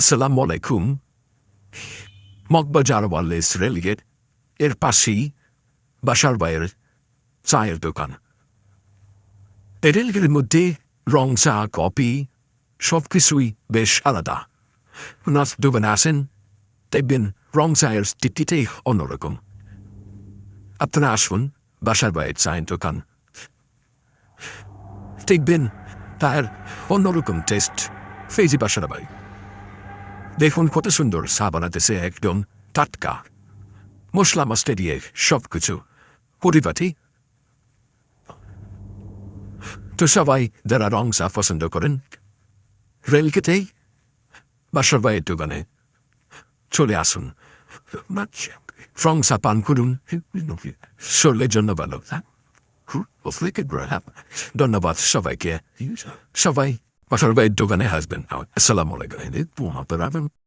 আসসালামু আলাইকুম Moghbazar Wallace rail gate এর পাশেই বাসার বাইরের চায়ের দোকান রেলগেটের মধ্যে রং চা কপি সব কিছুই বেশ আলাদা নাচ দুবেন আসেন দেখবেন রং চায়ের টিটিতেই অন্যরকম আপনারা আসুন বাসার বাইরের চায়ের দোকান দেখবেন তার অন্যরকম টেস্ট ফেজি বাসার বাড়ি দেখুন কত সুন্দর চা বানাতেছে একদম টাটকা। মশলা মশলা দিয়ে সব কিছু পরিপাটি। তো সবাই যারা রং চা পছন্দ করেন রেলকেতেই বাসার বাইরের দোকানে চলে আসুন। রং চা পান করুন। শরীরের জন্য ভালো। ধন্যবাদ সবাইকে। সবাই বাসার বাইরের দোকানে আসবেন আসসালামু আলাইকুম